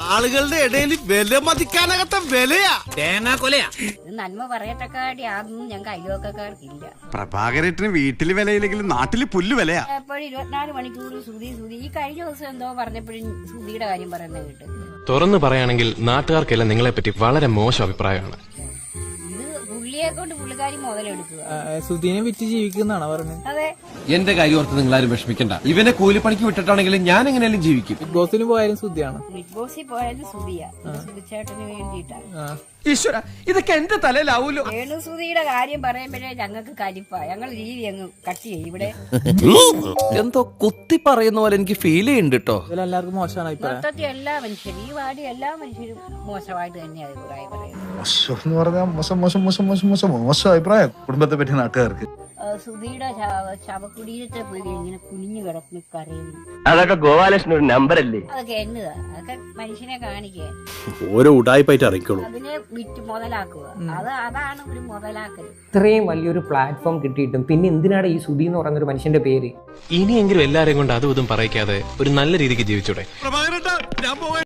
ആളുകളുടെ ഇടയിൽ വില മതിക്കാനകത്ത വിലയാ. തേങ്ങാ കൊലയാ. നന്മ പറയത്തക്കാടി ആകും ഞങ്ങൾക്ക് അയ്യോക്കാർക്കില്ല പ്രഭാകരേട്ടന് വീട്ടിൽ വിലയില്ലെങ്കിലും നാട്ടിൽ പുല്ല് വിലയാ. എപ്പോഴും ഇരുപത്തിനാല് മണിക്കൂർ സുതി സുതി ഈ കഴിഞ്ഞ ദിവസം എന്തോ പറഞ്ഞപ്പോഴും സുതിയുടെ കാര്യം പറയുന്നത് കേട്ട്. തുറന്നു പറയുകയാണെങ്കിൽ നാട്ടുകാർക്കെല്ലാം നിങ്ങളെപ്പറ്റി വളരെ മോശം അഭിപ്രായമാണ്. കൊണ്ട് പുള്ളിക്കാരി മുതലെടുക്കുക. സുധീനെ വിറ്റ് ജീവിക്കുന്നതാണ് പറഞ്ഞത്? അതെ. എന്റെ കാര്യം ഓർത്ത് നിങ്ങൾ ആരും വിഷമിക്കണ്ട. ഇവനെ കൂലിപ്പണിക്ക് വിട്ടിട്ടാണെങ്കിലും ഞാൻ എങ്ങനെയാലും ജീവിക്കും. ബിഗ് ബോസിന് പോയാലും സുധിയാണ്. ബിഗ് ബോസിൽ പോയാലും സുതിയാ സുതിച്ചേട്ടന് വേണ്ടിയിട്ടാണ് ആ. ഈശ്വര ഇതൊക്കെ എന്റെ തലയിലാവൂലോ? വേണു സുധിയുടെ കാര്യം പറയുമ്പോഴേ ഞങ്ങൾക്ക് കലിപ്പാ. ഞങ്ങൾ രീതി അങ്ങ് കട്ട് ചെയ്യും ഇവിടെ. എന്തോ കുത്തി പറയുന്ന പോലെ എനിക്ക് ഫീൽ ചെയ്യുന്നുണ്ട് കേട്ടോ എല്ലാവർക്കും മോശമാണ് മൊത്തത്തിൽ എല്ലാ മനുഷ്യരും ഈ വാടി എല്ലാ മനുഷ്യരും മോശമായിട്ട് തന്നെയാണ് അഭിപ്രായം പറയുന്നത്. മോശം എന്ന് പറഞ്ഞാൽ മോശം മോശം മോശം മോശം മോശം മോശം അഭിപ്രായം. കുടുംബത്തെ പറ്റി നാട്ടുകാർക്ക്. ആ, സുധിയുടെ ശവ- ശവകുടീരത്തെ പോയി ഇങ്ങനെ കുനിഞ്ഞു കരയുന്നു അതൊക്കെ ഗോപാലകൃഷ്ണൻ ഒരു നമ്പർ അല്ലേ അതൊക്കെ എന്നതാ? അതൊക്കെ മനുഷ്യനെ കാണിക്കുക ഓരോ ഉടായ്പായിട്ട് അറിയിക്കോളൂ. അതിനെ വിറ്റ് മുതലാക്കുക. അത് അതാണ് ഒരു മുതലാക്കൽ ഇത്രയും വലിയൊരു പ്ലാറ്റ്ഫോം കിട്ടിയിട്ടും പിന്നെ എന്തിനാണ് ഈ സുധി എന്ന് പറയുന്ന ഒരു മനുഷ്യന്റെ പേര്? ഇനിയെങ്കിലും എല്ലാരെയും കൊണ്ട് അതും ഇതും പറയിക്കാതെ ഒരു നല്ല രീതിക്ക് ജീവിച്ചൂടെ? പ്രഭാകരേട്ടാ ഞാൻ പോവാ